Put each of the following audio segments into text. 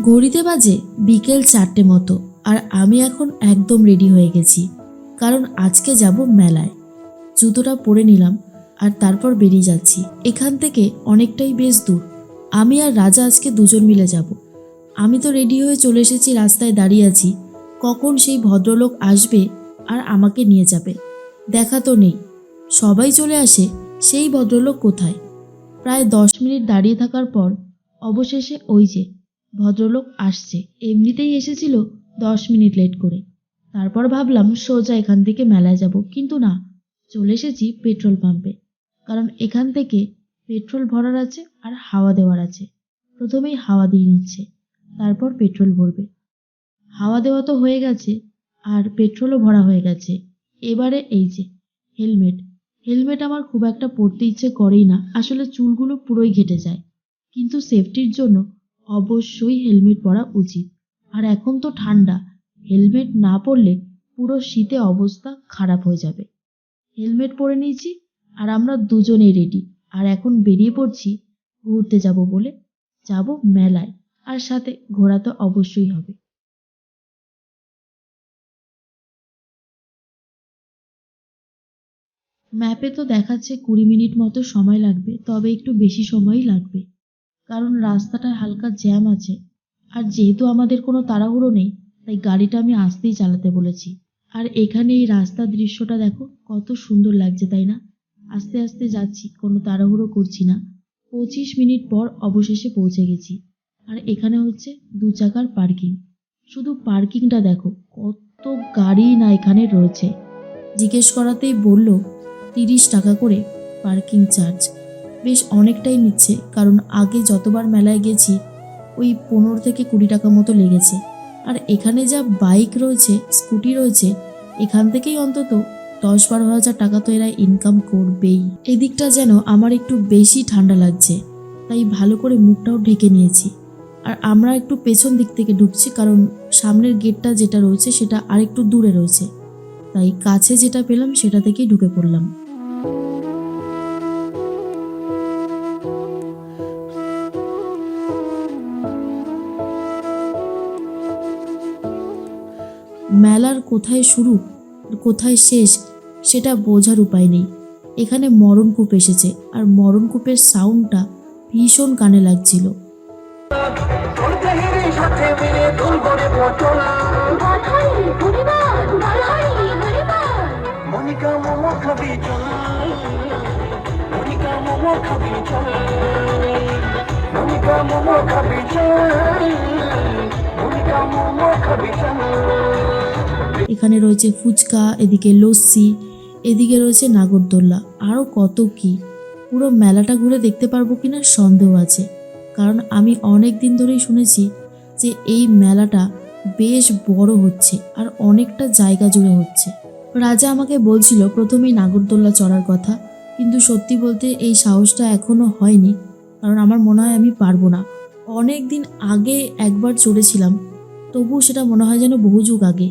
ঘড়িতে বাজে বিকেল চারটে মতো, আর আমি এখন একদম রেডি হয়ে গেছি, কারণ আজকে যাব মেলায়। জুতোটা পরে নিলাম, আর তারপর বেরিয়ে যাচ্ছি। এখান থেকে অনেকটাই বেশ দূর। আমি আর রাজা আজকে দুজন মিলে যাব। আমি তো রেডি হয়ে চলে এসেছি, রাস্তায় দাঁড়িয়ে আছি। কখন সেই ভদ্রলোক আসবে আর আমাকে নিয়ে যাবে? দেখা তো নেই। সবাই চলে আসে, সেই ভদ্রলোক কোথায়? প্রায় দশ মিনিট দাঁড়িয়ে থাকার পর অবশেষে ওই যে ভদ্রলোক আসছে। এমনিতেই এসেছিল দশ মিনিট লেট করে। তারপর ভাবলাম সোজা এখান থেকে মেলায় যাব, কিন্তু না, চলে এসেছি পেট্রোল পাম্পে। কারণ এখান থেকে পেট্রোল ভরার আছে আর হাওয়া দেওয়ার আছে। প্রথমেই হাওয়া দিয়ে নিচ্ছে, তারপর পেট্রোল ভরবে। হাওয়া দেওয়া তো হয়ে গেছে, আর পেট্রোলও ভরা হয়ে গেছে। এবারে এই যে, হেলমেট। হেলমেট আমার খুব একটা পরতে ইচ্ছে করেই না, আসলে চুলগুলো পুরোই ঘেটে যায়। কিন্তু সেফটির জন্য অবশ্যই হেলমেট পরা উচিত। আর এখন তো ঠান্ডা, হেলমেট না পরলে পুরো শীতে অবস্থা খারাপ হয়ে যাবে। হেলমেট পরে নিয়েছি, আর আমরা দুজনেই রেডি আর এখন বেরিয়ে পড়ছি, ঘুরতে যাব বলে। যাব মেলায়, আর সাথে ঘোরা তো অবশ্যই হবে। ম্যাপে তো দেখাচ্ছে কুড়ি মিনিট মতো সময় লাগবে, তবে একটু বেশি সময়ই লাগবে। কারণ রাস্তাটায় হালকা জ্যাম আছে। আর যেহেতু আমাদের কোনো তাড়াহুড়ো নেই, তাই গাড়িটা আমি আসতেই চালাতে বলেছি। আর এখানে এই রাস্তার দৃশ্যটা দেখো, কত সুন্দর লাগছে, তাই না? আস্তে আস্তে যাচ্ছি, কোনো তাড়াহুড়ো করছি না। পঁচিশ মিনিট পর অবশেষে পৌঁছে গেছি। আর এখানে হচ্ছে দু চাকার পার্কিং। শুধু পার্কিংটা দেখো, কত গাড়ি না এখানে রয়েছে। জিজ্ঞেস করাতেই বলল, তিরিশ টাকা করে পার্কিং চার্জ। বেশ অনেকটাই নিচ্ছে, কারণ আগে যতবার মেলায় গেছি, ওই পনেরো থেকে কুড়ি টাকা মতো লেগেছে। আর এখানে যা বাইক রয়েছে, স্কুটি রয়েছে, এখান থেকেই অন্তত দশ বারো হাজার টাকা তো এরা ইনকাম করবেই। এদিকটা যেন আমার একটু বেশি ঠান্ডা লাগছে, তাই ভালো করে মুখটাও ঢেকে নিয়েছি। আর আমরা একটু পেছন দিক থেকে ঢুকছি, কারণ সামনের গেটটা যেটা রয়েছে, সেটা আরেকটু দূরে রয়েছে। তাই কাছে যেটা পেলাম, সেটা থেকেই ঢুকে পড়লাম। মেলার কোথায় শুরু আর কোথায় শেষ, সেটা বোঝার উপায় নেই। এখানে মরণকূপ এসেছে, আর মরণকূপের সাউন্ডটা ভীষণ কানে লাগছিল। মোমো খাবি মোমো খাবি এখানে রয়েছে ফুচকা, এদিকে লস্যি, এদিকে রয়েছে নাগরদোল্লা। আরও কত কি? পুরো মেলাটা ঘুরে দেখতে পারব কিনা সন্দেহ আছে। কারণ আমি অনেক দিন ধরেই শুনেছি যে এই মেলাটা বেশ বড় হচ্ছে আর অনেকটা জায়গা জুড়ে হচ্ছে। রাজা আমাকে বলছিল প্রথমেই নাগরদোল্লা চড়ার কথা, কিন্তু সত্যি বলতে এই সাহসটা এখনও হয়নি, কারণ আমার মনে হয় আমি পারব না। অনেক দিন আগে একবার চড়েছিলাম, তবুও সেটা মনে হয় যেন বহু যুগ আগে।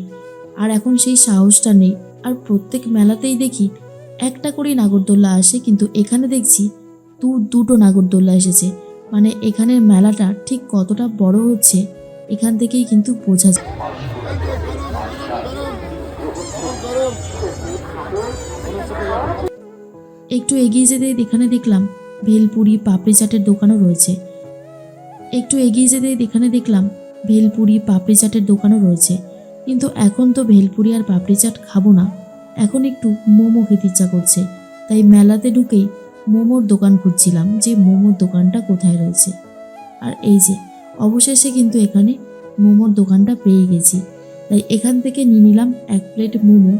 আর এখন সেই সাহসটা নেই। আর প্রত্যেক মেলাতেই দেখি একটা করেই নাগরদোল্লা আসে, কিন্তু এখানে দেখছি দু, দুটো নাগরদোল্লা এসেছে। মানে এখানের মেলাটা ঠিক কতটা বড় হচ্ছে এখান থেকেই কিন্তু বোঝা যায়। একটু এগিয়ে যেতে এখানে দেখলাম ভেলপুরি পাপড়ি চাটের দোকানও রয়েছে। একটু এগিয়ে যেতে এখানে দেখলাম ভেলপুরি পাপড়ি চাটের দোকানও রয়েছে। কিন্তু এখন তো ভেলপুরি আর পাপড়ি চাট খাব না। এখন একটু মোমো খেতে ইচ্ছা করছে। তাই মেলাতে ঢুকেই মোমোর দোকান খুঁজছিলাম যে মোমোর দোকানটা কোথায় রয়েছে। আর এই যে, অবশেষে কিন্তু এখানে মোমোর দোকানটা পেয়ে গেছি। তাই এখান থেকে নিয়ে নিলাম এক প্লেট মোমো,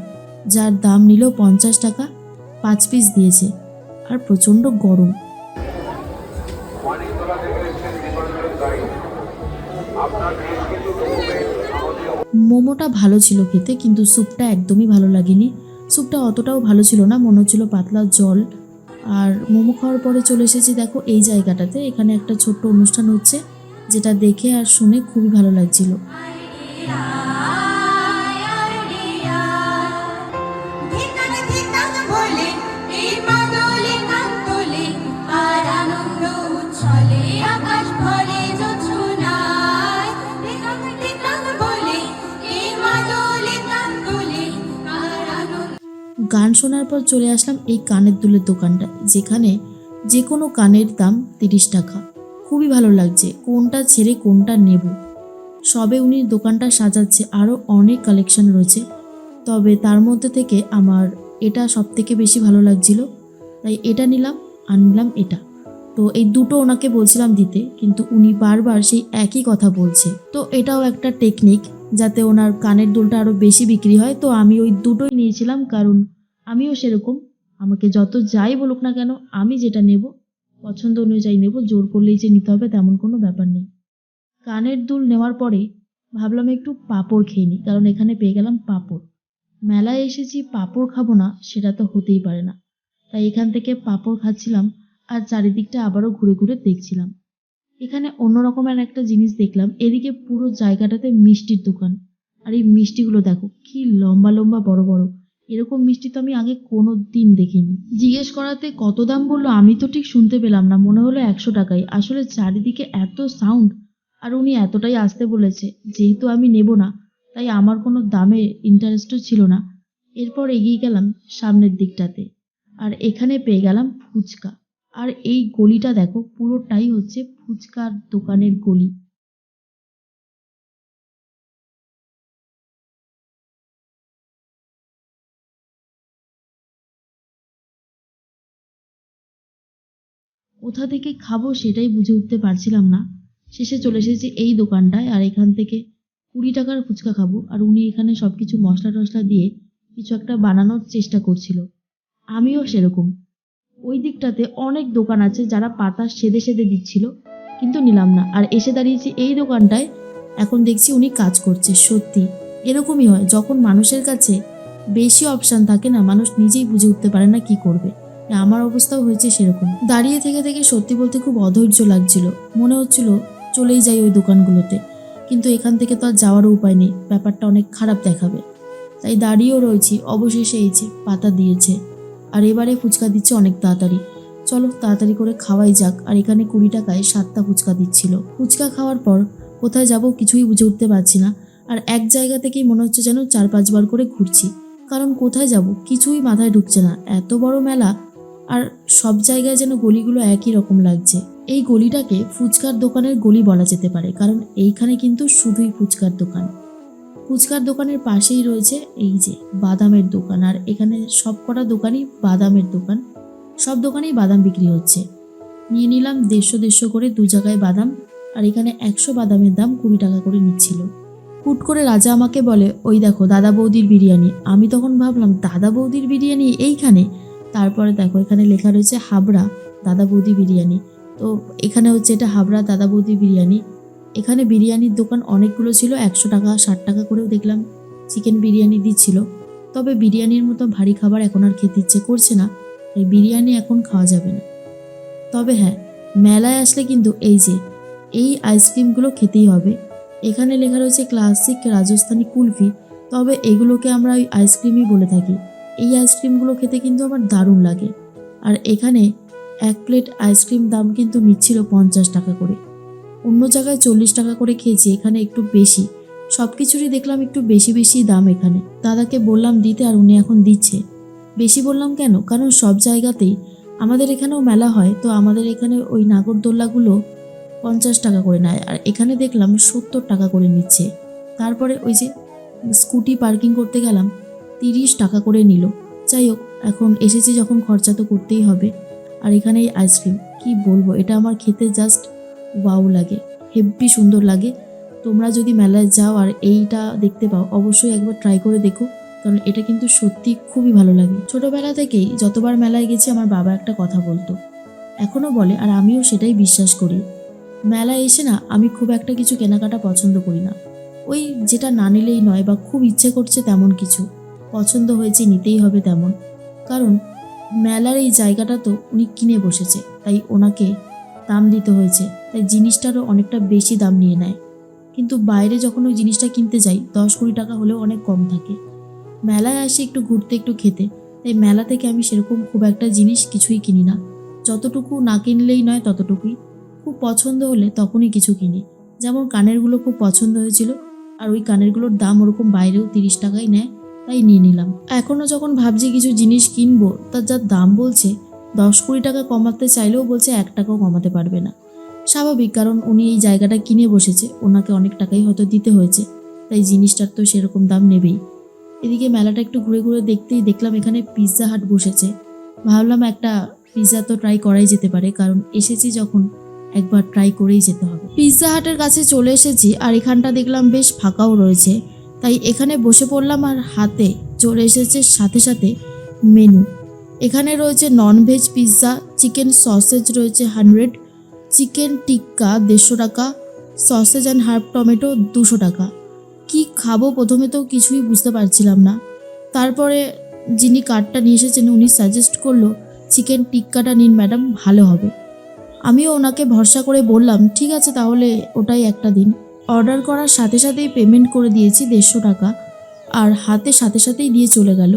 যার দাম নিল পঞ্চাশ টাকা, পাঁচ পিস দিয়েছে। আর প্রচণ্ড গরম। মোমোটা ভালো ছিল খেতে, কিন্তু স্যুপটা একদমই ভালো লাগেনি। স্যুপটা অতটাও ভালো ছিল না, মনে হচ্ছিল পাতলা জল। আর মোমো খাওয়ার পরে চলে এসেছি দেখো এই জায়গাটাতে, এখানে একটা ছোট্ট অনুষ্ঠান হচ্ছে, যেটা দেখে আর শুনে খুবই ভালো লাগছিল। গান শোনার পর চলে আসলাম এই কানের দুলের দোকানটা, যেখানে যে কোনো কানের দাম তিরিশ টাকা। খুবই ভালো লাগছে, কোনটা ছেড়ে কোনটা নেব। সবে উনি দোকানটা সাজাচ্ছে, আরও অনেক কালেকশন রয়েছে। তবে তার মধ্যে থেকে আমার এটা সব থেকে বেশি ভালো লাগছিল, তাই এটা নিলাম, আর নিলাম এটা। তো এই দুটো ওনাকে বলছিলাম দিতে, কিন্তু উনি বারবার সেই একই কথা বলছে। তো এটাও একটা টেকনিক, যাতে ওনার কানের দুলটা আরও বেশি বিক্রি হয়। তো আমি ওই দুটোই নিয়েছিলাম, কারণ আমিও সেরকম। আমাকে যত যাই বলুক না কেন, আমি যেটা নেব, পছন্দ অনুযায়ী নেব, জোর করলেই যে নিতে হবে তেমন কোনো ব্যাপার নেই। কানের দুল নেওয়ার পরে ভাবলাম একটু পাঁপড় খেয়ে নিই, কারণ এখানে পেয়ে গেলাম পাঁপড়। মেলায় এসেছি, পাঁপড় খাব না, সেটা তো হতেই পারে না। তাই এখান থেকে পাঁপড় খাচ্ছিলাম আর চারিদিকটা আবারও ঘুরে ঘুরে দেখছিলাম। এখানে অন্য রকমের একটা জিনিস দেখলাম, এদিকে পুরো জায়গাটাতে মিষ্টির দোকান। আর এই মিষ্টিগুলো দেখো, কি লম্বা লম্বা বড় বড়। এরকম মিষ্টি তো আমি আগে কোনো দিন দেখিনি। জিজ্ঞেস করাতে কত দাম বলল আমি তো ঠিক শুনতে পেলাম না, মনে হলো একশো টাকাই আসলে চারিদিকে এত সাউন্ড আর উনি এতটাই আসতে বলেছে, যেহেতু আমি নেব না, তাই আমার কোনো দামে ইন্টারেস্টও ছিল না। এরপর এগিয়ে গেলাম সামনের দিকটাতে, আর এখানে পেয়ে গেলাম ফুচকা। আর এই গলিটা দেখো, পুরোটাই হচ্ছে ফুচকার দোকানের গলি। কোথা থেকে খাব সেটাই বুঝে উঠতে পারছিলাম না। শেষে চলে এসেছি এই দোকানটায় আর এখান থেকে কুড়ি টাকার ফুচকা খাব। আর উনি এখানে সব কিছু মশলা টশলা দিয়ে কিছু একটা বানানোর চেষ্টা করছিল। আমিও সেরকম। ওই দিকটাতে অনেক দোকান আছে যারা পাতা সেদে সেদে দিচ্ছিল, কিন্তু নিলাম না। আর এসে দাঁড়িয়েছি এই দোকানটায়। এখন দেখছি উনি কাজ করছে, সত্যি। এরকমই হয়, যখন মানুষের কাছে বেশি অপশান থাকে না, মানুষ নিজেই বুঝে উঠতে পারে না কি করবে। আমার অবস্থাও হয়েছে সেরকম। দাঁড়িয়ে থেকে থেকে সত্যি বলতে খুব অধৈর্য লাগছিল। মনে হচ্ছিল চলেই যাই ওই দোকানগুলোতে। কিন্তু এখান থেকে তো আর যাওয়ারও উপায় নেই, ব্যাপারটা অনেক খারাপ দেখাবে। তাই দাঁড়িয়েও রয়েছি, অবশেষে এই যে পাতা দিয়েছে। আর এবারে ফুচকা দিচ্ছে অনেক তাড়াতাড়ি। চলো তাড়াতাড়ি করে খাওয়াই যাক, আর এখানে কুড়ি টাকায় সাতটা ফুচকা দিচ্ছিল। ফুচকা খাওয়ার পর কোথায় যাব কিছুই বুঝে উঠতে পারছি না, আর এক জায়গা থেকেই মনে হচ্ছে যেন চার পাঁচবার করে ঘুরছি। কারণ কোথায় যাব কিছুই মাথায় ঢুকছে না। এত বড় মেলা আর সব জায়গায় যেন গলিগুলো একই রকম লাগছে। এই গলিটাকে ফুচকার দোকানের গলি বলা যেতে পারে, কারণ এইখানে কিন্তু শুধুই ফুচকার দোকান। ফুচকার দোকানের পাশেই রয়েছে এই যে বাদামের দোকান, আর এখানে সব কটা দোকানই বাদামের দোকান। সব দোকানেই বাদাম বিক্রি হচ্ছে। নিয়ে নিলাম দেড়শো দেড়শো করে দু জায়গায় বাদাম, আর এখানে একশো বাদামের দাম কুড়ি টাকা করে নিচ্ছিল। হুট করে রাজা আমাকে বলে, ওই দেখো দাদা বৌদির বিরিয়ানি। আমি তখন ভাবলাম, দাদা বৌদির বিরিয়ানি এইখানে? তারপরে দেখো, এখানে লেখা রয়েছে হাবড়া দাদা বৌদি বিরিয়ানি। তো এখানে হচ্ছে এটা হাবড়া দাদা বৌদি বিরিয়ানি। এখানে বিরিয়ানির দোকান অনেকগুলো ছিল, একশো টাকা, ষাট টাকা করেও দেখলাম চিকেন বিরিয়ানি দিচ্ছিল। তবে বিরিয়ানির মতো ভারী খাবার এখন আর খেতে ইচ্ছে করছে না এই বিরিয়ানি এখন খাওয়া যাবে না। তবে হ্যাঁ মেলায় আসলে কিন্তু এই যে, এই আইসক্রিমগুলো খেতেই হবে। এখানে লেখা রয়েছে ক্লাসিক রাজস্থানি কুলফি, তবে এগুলোকে আমরা ওই আইসক্রিমই বলে থাকি। এই আইসক্রিমগুলো খেতে কিন্তু আমার দারুণ লাগে। আর এখানে এক প্লেট আইসক্রিম দাম কিন্তু নিচ্ছিল পঞ্চাশ টাকা করে। অন্য জায়গায় চল্লিশ টাকা করে খেয়েছি, এখানে একটু বেশি। সব কিছুরই দেখলাম একটু বেশি বেশি দাম এখানে। দাদাকে বললাম দিতে আর উনি এখন দিচ্ছে। বেশি বললাম কেন? কারণ সব জায়গাতেই আমাদের এখানেও মেলা হয়, তো আমাদের এখানে ওই নাগরদোল্লাগুলো পঞ্চাশ টাকা করে নেয়। আর এখানে দেখলাম সত্তর টাকা করে নিচ্ছে। তারপরে ওই যে স্কুটি পার্কিং করতে গেলাম তিরিশ টাকা করে নিল। যাই হোক, এখন এসেছি যখন খরচা তো করতেই হবে। আর এখানে এই আইসক্রিম কি বলব, এটা আমার খেতে জাস্ট ওয়াও লাগে। হেব্বি সুন্দর লাগে। তোমরা যদি মেলায় যাও আর এইটা দেখতে পাও, অবশ্যই একবার ট্রাই করে দেখো। কারণ এটা কিন্তু সত্যি খুবই ভালো লাগে। ছোটোবেলা থেকেই যতবার মেলায় গেছি, আমার বাবা একটা কথা বলতো। এখনও বলে, আর আমিও সেটাই বিশ্বাস করি। মেলায় এসে না, আমি খুব একটা কিছু কেনাকাটা পছন্দ করি না। ওই যেটা না নিলেই নয় বা খুব ইচ্ছে করছে তেমন কিছু। পছন্দ হয়েছে নিতেই হবে তেমন। কারণ মেলার এই জায়গাটা তো উনি কিনে বসেছে, তাই ওনাকে দাম দিতে হয়েছে, তাই জিনিসটারও অনেকটা বেশি দাম নিয়ে নেয়। কিন্তু বাইরে যখন ওই জিনিসটা কিনতে যাই, দশ কুড়ি টাকা হলেও অনেক কম থাকে। মেলায় আসে একটু ঘুরতে, একটু খেতে, তাই মেলা থেকে আমি সেরকম খুব একটা জিনিস কিছুই কিনি না। যতটুকু না কিনলেই নয় ততটুকুই। খুব পছন্দ হলে তখনই কিছু কিনি। যেমন কানেরগুলো খুব পছন্দ হয়েছিল, আর ওই কানেরগুলোর দাম ওরকম বাইরেও তিরিশ টাকাই নেয়। তাই নিয়ে নিলাম। এখনও যখন ভাবছি কিছু জিনিস কিনবো, তার যা দাম বলছে, দশ কুড়ি টাকা কমাতে চাইলেও বলছে এক টাকাও কমাতে পারবে না। স্বাভাবিক, কারণ উনি এই জায়গাটা কিনে বসেছে, ওনাকে অনেক টাকাই হয়তো দিতে হয়েছে, তাই জিনিসটার তো সেরকম দাম নেবেই। এদিকে মেলাটা একটু ঘুরে ঘুরে দেখতেই দেখলাম এখানে পিৎজা হাট বসেছে। ভাবলাম একটা পিৎজা তো ট্রাই করাই যেতে পারে, কারণ এসেছি যখন একবার ট্রাই করেই যেতে হবে। পিৎজা হাটের কাছে চলে এসেছি, আর এখানটা দেখলাম বেশ ফাঁকাও রয়েছে। তাই এখানে বসে পড়লাম আর হাতে চলে এসেছে সাথে সাথে মেনু। এখানে রয়েছে non veg pizza chicken sausage রয়েছে হান্ড্রেড চিকেন টিক্কা দেড়শো টাকা সসেজ অ্যান্ড হার্ব টমেটো দুশো টাকা। কি খাব প্রথমে তো কিছুই বুঝতে পারছিলাম না। তারপরে যিনি কার্ডটা নিয়ে এসেছেন উনি সাজেস্ট করল চিকেন টিক্কাটা নিন ম্যাডাম ভালো হবে। আমিও ওনাকে ভরসা করে বললাম, ঠিক আছে তাহলে ওটাই একটা দিন। অর্ডার করার সাথে সাথেই পেমেন্ট করে দিয়েছি দেড়শো টাকা। আর হাতে সাথে সাথেই দিয়ে চলে গেল।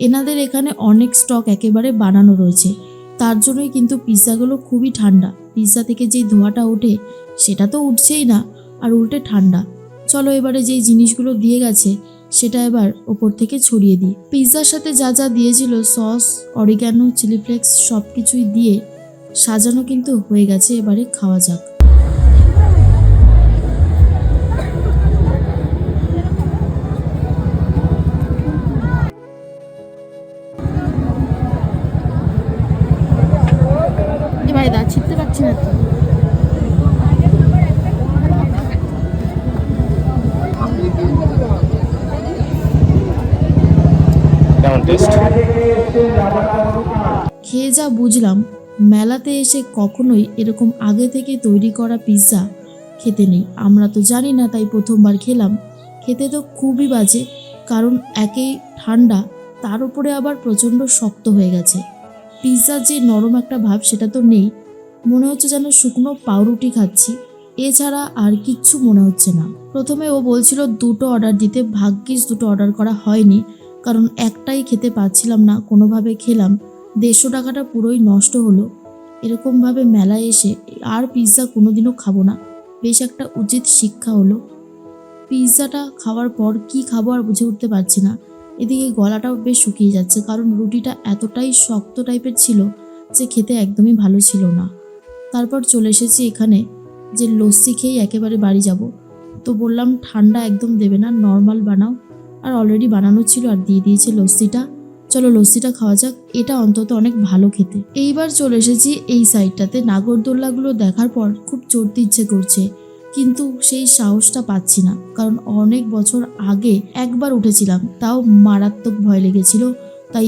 এনাদের এখানে অনেক স্টক একেবারে বানানো রয়েছে। তার জন্যই কিন্তু পিৎজাগুলো খুবই ঠান্ডা। পিৎজা থেকে যেই ধোঁয়াটা ওঠে, সেটা তো উঠছেই না, আর উল্টে ঠান্ডা। চলো এবারে যেই জিনিসগুলো দিয়ে গেছে, সেটা এবার ওপর থেকে ছড়িয়ে দিই। পিৎজার সাথে যা যা দিয়েছিল, সস অরিগ্যানো চিলি ফ্লেক্স সব কিছুই দিয়ে সাজানো কিন্তু হয়ে গেছে এবারে খাওয়া যাক। যা বুঝলাম, মেলাতে এসে কখনোই এরকম আগে থেকে তৈরি করা পিৎজা খেতে নেই। আমরা তো জানি না, তাই প্রথমবার খেলাম। খেতে তো খুবই বাজে, কারণ একেই ঠান্ডা, তার উপরে আবার প্রচণ্ড শক্ত হয়ে গেছে। পিৎজার যে নরম একটা ভাব, সেটা তো নেই। মনে হচ্ছে যেন শুকনো পাউরুটি খাচ্ছি। এছাড়া আর কিচ্ছু মনে হচ্ছে না। প্রথমে ও বলছিল, দুটো অর্ডার দিতে ভাগ্যিস দুটো অর্ডার করা হয়নি, কারণ একটাই খেতে পাচ্ছিলাম না, কোনোভাবে খেলাম। দেড়শো টাকাটা পুরোই নষ্ট হলো। এরকমভাবে মেলায় এসে আর পিৎজা কোনোদিনও খাব না। বেশ একটা উচিত শিক্ষা হলো। পিৎজাটা খাওয়ার পর কি খাব আর বুঝে উঠতে পারছি না। এদিকে গলাটাও বেশ শুকিয়ে যাচ্ছে, কারণ রুটিটা এতটাই শক্ত টাইপের ছিল যে খেতে একদমই ভালো ছিল না। তারপর চলে এসেছি এখানে যে লস্যি খেয়েই একেবারে বাড়ি যাব। তো বললাম, ঠান্ডা একদম দেবে না নর্মাল বানাও। আর অলরেডি বানানো ছিল আর দিয়ে দিয়েছে লস্যিটা। চলো লস্যিটা খাওয়া যাক, এটা অন্তত অনেক ভালো খেতে। এইবার চলে এসেছি এই সাইডটাতে। নাগরদোল্লাগুলো দেখার পর খুব চড়তে ইচ্ছে করছে, কিন্তু সেই সাহসটা পাচ্ছি না, কারণ অনেক বছর আগে একবার উঠেছিলাম, তাও মারাত্মক ভয় লেগেছিল, তাই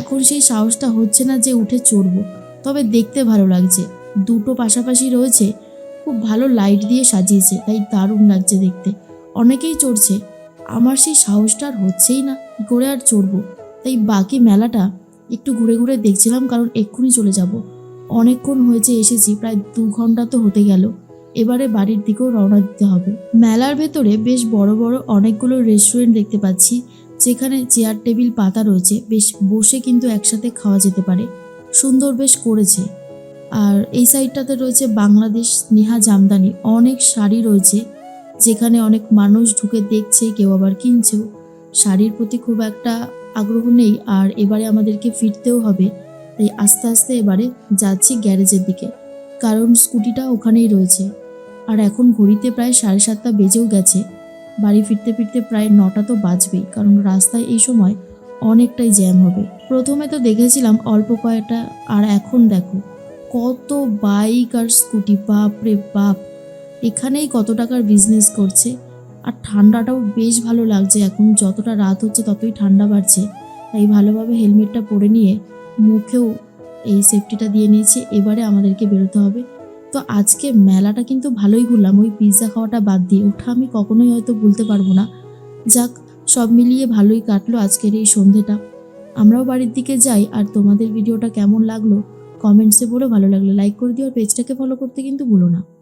এখন সেই সাহসটা হচ্ছে না যে উঠে চড়বো। তবে দেখতে ভালো লাগছে, দুটো পাশাপাশি রয়েছে, খুব ভালো লাইট দিয়ে সাজিয়েছে, তাই দারুণ লাগছে দেখতে। অনেকেই চড়ছে, আমার সেই সাহসটা আর হচ্ছেই না, কী করে আর চড়বো? তাই বাকি মেলাটা একটু ঘুরে ঘুরে দেখছিলাম কারণ এক্ষুনি চলে যাব। অনেকক্ষণ হয়েছে এসেছি, প্রায় দু ঘণ্টা তো হতে গেল। এবারে বাড়ির দিকেও রওনা দিতে হবে। মেলার ভেতরে বেশ বড় বড় অনেকগুলো রেস্টুরেন্ট দেখতে পাচ্ছি, যেখানে চেয়ার টেবিল পাতা রয়েছে। বেশ বসে কিন্তু একসাথে খাওয়া যেতে পারে। সুন্দর বেশ করেছে। আর এই সাইডটাতে রয়েছে বাংলাদেশ নেহা জামদানি। অনেক শাড়ি রয়েছে, যেখানে অনেক মানুষ ঢুকে দেখছে, কেউ আবার কিনছেও। শাড়ির প্রতি খুব একটা আগ্রহ নেই আর এবারে আমাদেরকে ফিরতেও হবে। তাই আস্তে আস্তে এবারে যাচ্ছি গ্যারেজের দিকে, কারণ স্কুটিটা ওখানেই রয়েছে। আর এখন ঘড়িতে প্রায় সাড়ে সাতটা বেজেও গেছে। বাড়ি ফিরতে ফিরতে প্রায় নটা তো বাজবেই, কারণ রাস্তায় এই সময় অনেকটাই জ্যাম হবে। প্রথমে তো দেখেছিলাম অল্প কয়েকটা, আর এখন দেখো, কত বাইক আর স্কুটি বাপ রে বাপ! এখানেই কত টাকার বিজনেস করছে। আর ঠান্ডাটাও বেশ ভালো লাগছে। এখন যতটা রাত হচ্ছে ততই ঠান্ডা বাড়ছে। তাই ভালোভাবে হেলমেটটা পরে নিয়ে মুখেও এই সেফটিটা দিয়ে নিয়েছি। এবারে আমাদেরকে বেরোতে হবে। তো আজকে মেলাটা কিন্তু ভালোই ঘুরলাম। ওই পিৎজা খাওয়াটা বাদ দিয়ে ওঠা আমি কখনোই হয়তো ভুলতে পারব না। যাক, সব মিলিয়ে ভালোই কাটলো আজকের এই সন্ধেটা। আমরাও বাড়ির দিকে যাই। আর তোমাদের ভিডিওটা কেমন লাগল? কমেন্টসে বলে। ভালো লাগল লাইক করে দিও। আর পেজটাকে ফলো করতে কিন্তু ভুলো না।